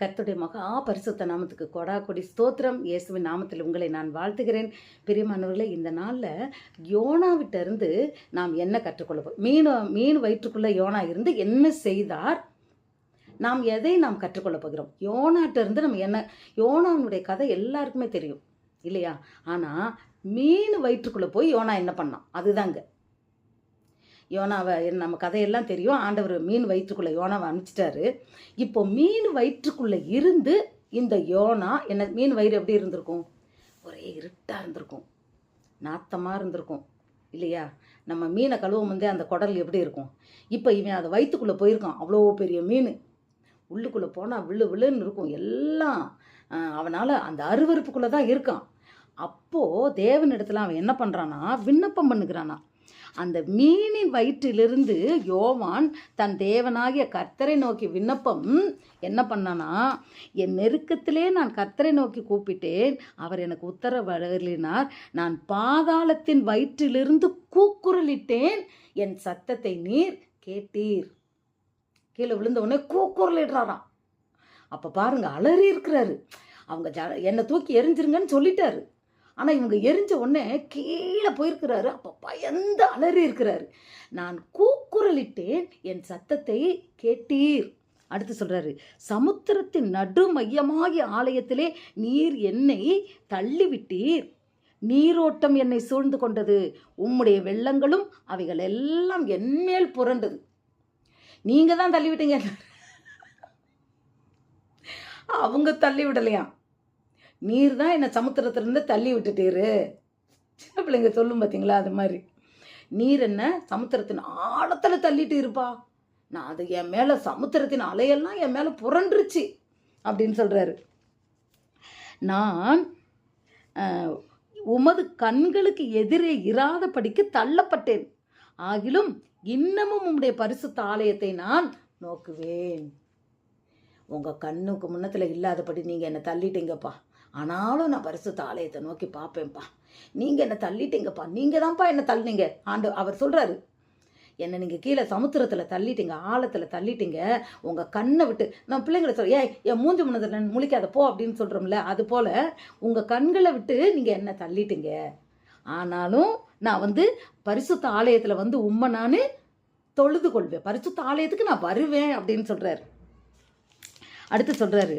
கத்துடைய மகா பரிசுத்த நாமத்துக்கு கொடா கொடி ஸ்தோத்திரம். இயேசுவின் நாமத்தில் உங்களை நான் வாழ்த்துகிறேன். பிரியமானவர்களே இந்த நாளில் யோனாவிட்டருந்து நாம் என்ன கற்றுக்கொள்வோம்? மீன் மீன் வயிற்றுக்குள்ளே யோனா இருந்து என்ன செய்தார்? நாம் எதை நாம் கற்றுக்கொள்ளப் போகிறோம்? யோனாட்டிருந்து நம்ம என்ன யோனாவினுடைய கதை எல்லாருக்குமே தெரியும் இல்லையா? ஆனால் மீன் வயிற்றுக்குள்ளே போய் யோனா என்ன பண்ணான்? அதுதாங்க. யோனாவை நம்ம கதையெல்லாம் தெரியும். ஆண்டவர் மீன் வயிற்றுக்குள்ளே யோனாவை அனுப்பிச்சிட்டாரு. இப்போ மீன் வயிற்றுக்குள்ளே இருந்து இந்த யோனா என்ன மீன் வயிறு எப்படி இருந்திருக்கும்? ஒரே இருட்டாக இருந்திருக்கும். நாத்தமாக இருந்திருக்கும். இல்லையா? நம்ம மீனை கழுவும் முந்தே அந்த குடல் எப்படி இருக்கும்? இப்போ இவன் அதை வயிற்றுக்குள்ளே போயிருக்கான். அவ்வளோ பெரிய மீன். உள்ளுக்குள்ளே போனால் விழு விழுன்னு இருக்கும். எல்லாம் அவனால் அந்த அருவருப்புக்குள்ளே தான் இருக்கான். அப்போது தேவனிடத்தில் அவன் என்ன பண்ணுறான்னா விண்ணப்பம் பண்ணுகிறானா. அந்த மீனின் வயிற்றிலிருந்து யோவான் தன் தேவனாகிய கர்த்தரை நோக்கி விண்ணப்பம் என்ன பண்ணனா என் நெருக்கத்திலே நான் கர்த்தரை நோக்கி கூப்பிட்டேன். அவர் எனக்கு உத்தரவழினார் நான் பாதாளத்தின் வயிற்றிலிருந்து கூக்குரலிட்டேன். என் சத்தத்தை நீர் கேட்டீர். கீழே விழுந்த உடனே கூக்குரலிடுறாராம். அப்போ பாருங்க அலறி இருக்கிறாரு. அவங்க ஜ என்னை தூக்கி எரிஞ்சிருங்கன்னு சொல்லிட்டாரு. ஆனால் இவங்க எரிஞ்ச உடனே கீழே போயிருக்கிறாரு. அப்போ பயந்து அலறி இருக்கிறாரு. நான் கூக்குரலிட்டேன் என் சத்தத்தை கேட்டீர். அடுத்து சொல்கிறாரு சமுத்திரத்தின் நடு மையமாகிய ஆலயத்திலே நீர் என்னை தள்ளிவிட்டீர். நீரோட்டம் என்னை சூழ்ந்து கொண்டது. உம்முடைய வெள்ளங்களும் அவைகள் எல்லாம் என்மேல் புரண்டது. நீங்கள் தான் தள்ளிவிட்டீங்க. அவங்க தள்ளி விடலையாம் நீர் தான் என்னை சமுத்திரத்திலேருந்து தள்ளி விட்டுட்டீரு சின்ன பிள்ளைங்க சொல்லும் பார்த்தீங்களா அது மாதிரி. நீர் என்ன சமுத்திரத்தின் ஆழத்தில் தள்ளிட்டு இருப்பா. நான் அது என் மேலே சமுத்திரத்தின் அலையெல்லாம் என் மேலே புரண்டுருச்சு அப்படின்னு சொல்கிறாரு நான் உமது கண்களுக்கு எதிரே இராதபடிக்கு தள்ளப்பட்டேன். ஆகிலும் இன்னமும் உம்முடைய பரிசுத்த ஆலயத்தை நான் நோக்குவேன். உங்கள் கண்ணுக்கு முன்னத்தில் இல்லாதபடி நீங்கள் என்னை தள்ளிட்டீங்கப்பா. ஆனாலும் நான் பரிசுத்த ஆலயத்தை நோக்கி பார்ப்பேன்ப்பா. நீங்கள் என்னை தள்ளிட்டீங்கப்பா. நீங்கள் தான்ப்பா என்னை தள்ளினீங்க. ஆண்டு அவர் சொல்கிறாரு என்னை நீங்கள் கீழே சமுத்திரத்தில் தள்ளிட்டீங்க ஆழத்தில் தள்ளிட்டீங்க. உங்கள் கண்ணை விட்டு நான் பிள்ளைங்களை சொல்ல ஏன் என் மூஞ்சி முன்னதில் முழிக்காத போ அப்படின்னு சொல்கிறோம்ல அது போல் உங்கள் கண்களை விட்டு நீங்கள் என்ன தள்ளிட்டீங்க. ஆனாலும் நான் வந்து பரிசுத்த ஆலயத்தில் வந்து உண்மை நான் தொழுது கொள்வேன். பரிசுத்த ஆலயத்துக்கு நான் வருவேன் அப்படின்னு சொல்கிறாரு அடுத்து சொல்கிறாரு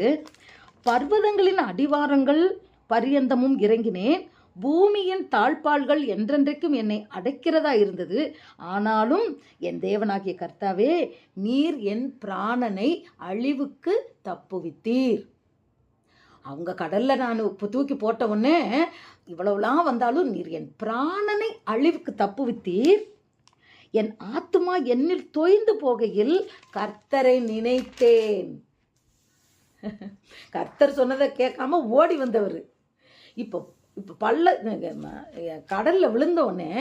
பர்வதங்களின் அடிவாரங்கள் பரியந்தமும் இறங்கினேன். பூமியின் தாழ்பால்கள் என்றென்றைக்கும் என்னை அடைக்கிறதா இருந்தது. ஆனாலும் என் தேவனாகிய கர்த்தாவே நீர் என் பிராணனை அழிவுக்கு தப்புவித்தீர். அவங்க கடல்ல நான் தூக்கி போட்ட உடனே இவ்வளவுலாம் வந்தாலும் நீர் என் பிராணனை அழிவுக்கு தப்புவித்தீர். என் ஆத்மா என்னில் தொய்ந்து போகையில் கர்த்தரை நினைத்தேன். கர்த்தர் சொன்னதை கேட்காம ஓடி வந்தவர். இப்போ இப்போ பள்ள கடலில் விழுந்தோடனே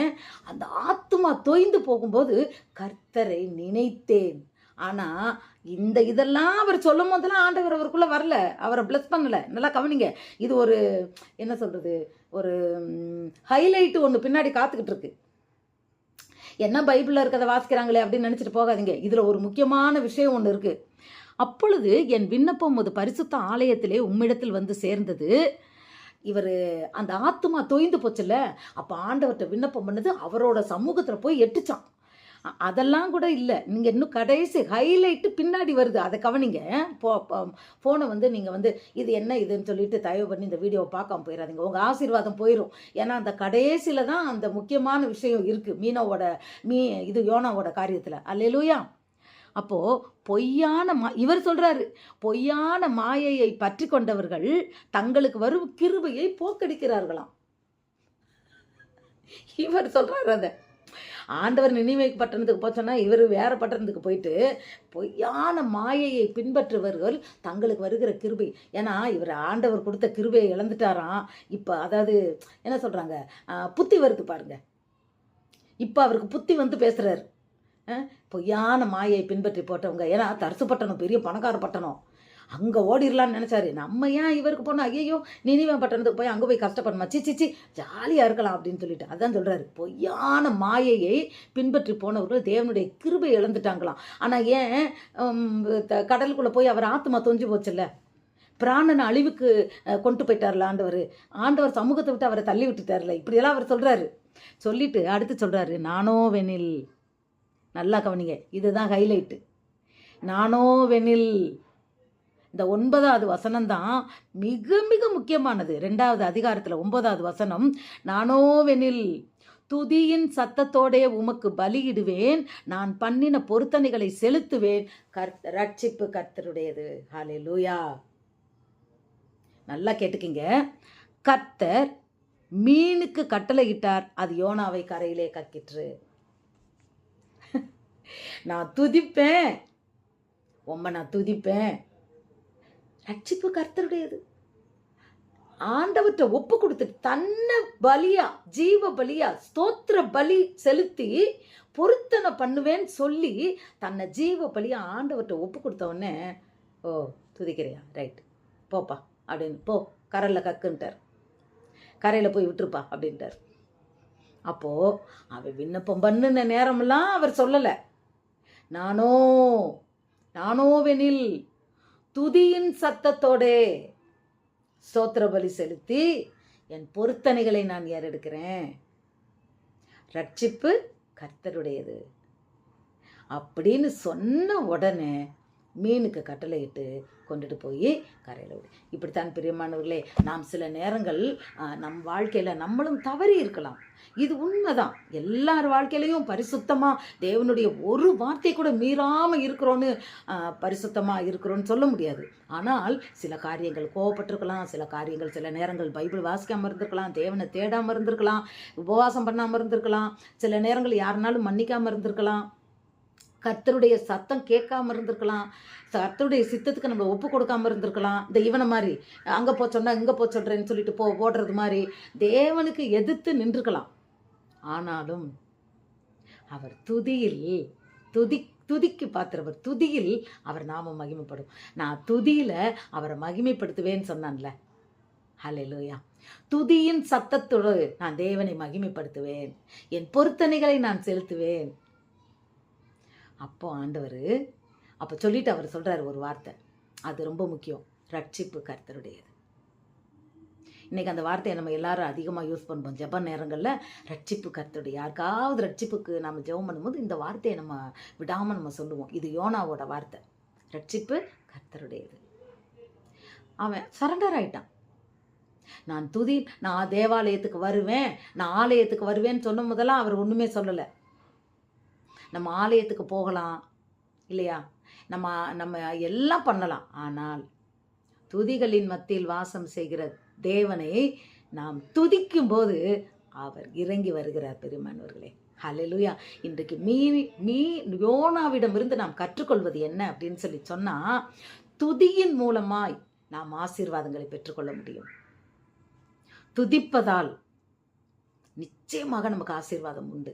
அந்த ஆத்மா தொய்ந்து போகும்போது கர்த்தரை நினைத்தேன். ஆனால் இந்த இதெல்லாம் அவர் சொல்லும் போதெல்லாம் ஆண்டவர் அவருக்குள்ளே வரல. அவரை பிளஸ் பண்ணலை. நல்லா கவனிங்க. இது ஒரு என்ன சொல்கிறது ஒரு ஹைலைட்டு ஒன்று பின்னாடி காத்துக்கிட்டு இருக்கு. என்ன பைபிளில் இருக்கிறத வாசிக்கிறாங்களே அப்படின்னு நினச்சிட்டு போகாதீங்க. இதில் ஒரு முக்கியமான விஷயம் ஒன்று இருக்குது அப்பொழுது என் விண்ணப்பம் அது பரிசுத்த ஆலயத்திலே உம்மிடத்தில் வந்து சேர்ந்தது. இவர் அந்த ஆத்மா தொய்ந்து போச்சுல்ல? அப்போ ஆண்டவர்கிட்ட விண்ணப்பம் பண்ணது அவரோட சமூகத்தில் போய் எட்டுச்சான். அதெல்லாம் கூட இல்லை. நீங்கள் இன்னும் கடைசி ஹைலைட்டு பின்னாடி வருது. அதை கவனிங்க. போ ஃபோனை வந்து நீங்கள் வந்து இது என்ன இதுன்னு சொல்லிட்டு தயவு பண்ணி இந்த வீடியோவை பார்க்காம போயிடாதீங்க உங்கள் ஆசீர்வாதம் போயிடும் ஏன்னா அந்த கடைசியில் தான் அந்த முக்கியமான விஷயம் இருக்குது மீனோவோட மீ இது யோனாவோட காரியத்தில். அல்லையிலூயா அப்போது பொய்யான மா இவர் சொல்கிறாரு பொய்யான மாயையை பற்றி கொண்டவர்கள் தங்களுக்கு வரும் கிருபையை போக்கடிக்கிறார்களாம். இவர் சொல்கிறார் அதை. ஆண்டவர் நினைவை பட்டணத்துக்கு போச்சோன்னா இவர் வேற பட்டணத்துக்கு போயிட்டு பொய்யான மாயையை பின்பற்றுவர்கள் தங்களுக்கு வருகிற கிருபை. ஏன்னா இவர் ஆண்டவர் கொடுத்த கிருபையை இழந்துட்டாராம். இப்போ அதாவது என்ன சொல்கிறாங்க புத்தி வருது பாருங்க. இப்போ அவருக்கு புத்தி வந்து பேசுகிறாரு பொய்யான மாயை பின்பற்றி போட்டவங்க. ஏன்னா தரிசு பட்டணம் பெரிய பணக்கார பட்டணம். அங்கே ஓடிடலான்னு நினச்சாரு. நம்ம ஏன் இவருக்கு போனால் ஐயோ நினைவன் பட்டணத்துக்கு போய் அங்கே போய் கஷ்டப்படணுமா? சி ஜாலியாக இருக்கலாம் அப்படின்னு சொல்லிட்டு. அதான் சொல்கிறாரு பொய்யான மாயையை பின்பற்றி போனவர்கள் தேவனுடைய கிருபை இழந்துட்டாங்களாம். ஆனால் ஏன் கடலுக்குள்ளே போய் அவர் ஆத்மா தொஞ்சு போச்சுல்ல? பிராணனை அழிவுக்கு கொண்டு போயிட்டார்ல ஆண்டவர். ஆண்டவர் சமூகத்தை விட்டு அவரை தள்ளி விட்டுட்டார்ல. இப்படியெல்லாம் அவர் சொல்கிறாரு சொல்லிட்டு அடுத்து சொல்கிறாரு நானோ வெனில் நல்லா கவனிங்க. இதுதான் ஹைலைட்டு நானோ வெனில் இந்த ஒன்பதாவது வசனம் தான் மிக மிக முக்கியமானது. ரெண்டாவது அதிகாரத்தில் ஒன்பதாவது வசனம் நானோ வெனில் துதியின் சத்தத்தோடே உமக்கு பலியிடுவேன். நான் பண்ணின பொருத்தனைகளை செலுத்துவேன். கர் ரட்சிப்பு கர்த்தருடையது. ஹாலே லூயா நல்லா கேட்டுக்கிங்க. கர்த்தர் மீனுக்கு கட்டளையிட்டார். அது யோனாவை கரையிலே கக்கிற்று நான் துதிப்பேன். உம்மை நான் துதிப்பேன். ரட்சிப்பு கர்த்தருடையது. ஆண்டவற்றை ஒப்பு கொடுத்துட்டு தன்னை பலியா ஜீவ பலியா ஸ்தோத்திர பலி செலுத்தி பொருத்தனை பண்ணுவேன்னு சொல்லி தன்னை ஜீவ பலியா ஆண்டவர்கிட்ட ஒப்பு கொடுத்தவொடனே ஓ துதிக்கிறியா? ரைட் போப்பா அப்படின்னு. போ கரையில் கக்குன்ட்டார். கரையில் போய் விட்டுருப்பா அப்படின்ட்டார். அப்போது அவள் விண்ணப்பம் பண்ணுன நேரமெல்லாம் அவர் சொல்லலை. நானோ நானோ வெனில் துதியின் சத்தத்தோடே ஸ்தோத்திர பலி செலுத்தி என் பொருத்தனைகளை நான் ஏறெடுக்கிறேன். ரட்சிப்பு கர்த்தருடையது. அப்படின்னு சொன்ன உடனே மீனுக்கு கட்டளையிட்டு கொண்டுட்டு போய் கரையில் விடு. இப்படித்தான் பிரியமானவர்களே நாம் சில நேரங்கள் நம் வாழ்க்கையில் நம்மளும் தவறி இருக்கலாம். இது உண்மைதான். எல்லார் வாழ்க்கையிலையும் பரிசுத்தமாக தேவனுடைய ஒரு வார்த்தை கூட மீறாமல் இருக்கிறோன்னு பரிசுத்தமாக இருக்கிறோன்னு சொல்ல முடியாது. ஆனால் சில காரியங்கள் கோவப்பட்டிருக்கலாம் சில காரியங்கள் சில நேரங்கள் பைபிள் வாசிக்காமல் இருந்திருக்கலாம் தேவனை தேடாமல் இருந்திருக்கலாம் உபவாசம் பண்ணாமல் இருந்திருக்கலாம் சில நேரங்கள் யாருனாலும் மன்னிக்காமல் இருந்திருக்கலாம். கர்த்தருடைய சத்தம் கேட்காம இருந்திருக்கலாம். கர்த்தருடைய சித்தத்துக்கு நம்ம ஒப்பு கொடுக்காம இருந்திருக்கலாம். இந்த இவனை மாதிரி அங்கே போ சொன்னால் இங்கே போ சொல்கிறேன்னு சொல்லிட்டு போ போடுறது மாதிரி தேவனுக்கு எதிர்த்து நின்றுக்கலாம். ஆனாலும் அவர் துதியில் துதி துதிக்கு பார்த்துறவர் துதியில் அவர் நாம மகிமைப்படும். நான் துதியில் அவரை மகிமைப்படுத்துவேன்னு சொன்னான்ல. ஹalleluya. துதியின் சத்தத்தோடு நான் தேவனை மகிமைப்படுத்துவேன். என் பொருத்தனைகளை நான் செலுத்துவேன். அப்போ ஆண்டவர் அப்போ சொல்லிட்டு அவர் சொல்கிறார் ஒரு வார்த்தை. அது ரொம்ப முக்கியம். ரட்சிப்பு கர்த்தருடையது. இன்றைக்கி அந்த வார்த்தையை நம்ம எல்லாரும் அதிகமாக யூஸ் பண்ணுவோம் ஜெப நேரங்களில் ரட்சிப்பு கர்த்தருடைய யாருக்காவது ரட்சிப்புக்கு நம்ம ஜெபம் பண்ணும்போது இந்த வார்த்தையை நம்ம விடாமல் நம்ம சொல்லுவோம். இது யோனாவோட வார்த்தை. ரட்சிப்பு கர்த்தருடையது. அவன் சரண்டர் ஆயிட்டான். நான் துதி நான் தேவாலயத்துக்கு வருவேன் நான் ஆலயத்துக்கு வருவேன்னு சொன்ன முதல்ல அவர் ஒன்றுமே சொல்லலை. நம்ம ஆலயத்துக்கு போகலாம் இல்லையா? நம்ம நம்ம எல்லாம் பண்ணலாம். ஆனால் துதிகளின் மத்தியில் வாசம் செய்கிற தேவனை நாம் துதிக்கும் போது அவர் இறங்கி வருகிறார் பெருமானவர்களே. ஹalleluya. இன்றைக்கு மீ மீ யோனாவிடமிருந்து நாம் கற்றுக்கொள்வது என்ன அப்படின்னு சொல்லி சொன்னால் துதியின் மூலமாய் நாம் ஆசீர்வாதங்களை பெற்றுக்கொள்ள முடியும். துதிப்பதால் நிச்சயமாக நமக்கு ஆசீர்வாதம் உண்டு.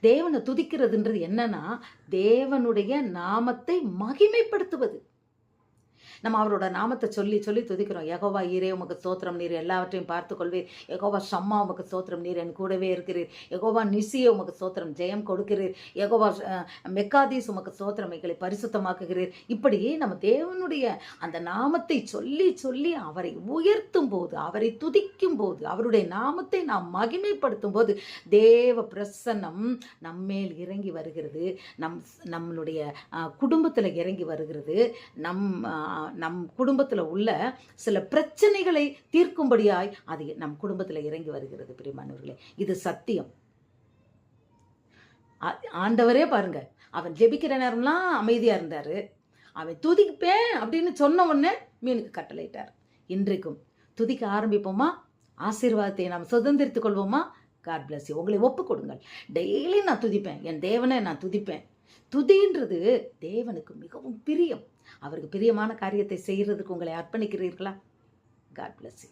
தேவனை துதிக்கிறதுன்றது என்னன்னா தேவனுடைய நாமத்தை மகிமைப்படுத்துவது. நம்ம அவரோட நாமத்தை சொல்லி சொல்லி துதிக்கிறோம். யகோவா ஈரே உமக்கு ஸ்தோத்திரம் நீர் எல்லாவற்றையும் பார்த்து கொள்வீர் யகோவா சம்மா உமக்கு ஸ்தோத்திரம் நீர் என் கூடவே இருக்கிறீர். யகோவா நிசிய உமக்கு ஸ்தோத்திரம் ஜெயம் கொடுக்கிறீர். யகோவா மெக்காதீஸ் உமக்கு ஸ்தோத்திரம் எங்களை பரிசுத்தமாக்குகிறீர். இப்படி நம்ம தேவனுடைய அந்த நாமத்தை சொல்லி சொல்லி அவரை உயர்த்தும் போது அவரை துதிக்கும் போது அவருடைய நாமத்தை நாம் மகிமைப்படுத்தும் போது தேவ பிரசன்னம் நம்மேல் இறங்கி வருகிறது. நம் நம்மளுடைய குடும்பத்தில் இறங்கி வருகிறது. நம் நம் குடும்பத்தில் உள்ள சில பிரச்சனைகளை தீர்க்கும்படியாய் அது நம் குடும்பத்தில் இறங்கி வருகிறது பிரியமானவர்களே இது சத்தியம். ஆ- ஆண்டவரே பாருங்க. அவன் ஜெபிக்கிற நேரம்லாம் அமைதியாக இருந்தார். அவன் துதிப்பேன் அப்படின்னு சொன்ன உடனே மீனுக்கு கட்டளையிட்டார். இன்றைக்கும் துதிக்க ஆரம்பிப்போமா? ஆசீர்வாதத்தை நாம் சுதந்திரித்து கொள்வோமா? காட் பிளஸ் உங்களை ஒப்பு கொடுங்கள். டெய்லி நான் துதிப்பேன். என் தேவனை நான் துதிப்பேன். துதின்றது தேவனுக்கு மிகவும் பிரியம். அவருக்கு பிரியமான காரியத்தை செய்கிறதுக்கு உங்களை அர்ப்பணிக்கிறீர்களா? God bless you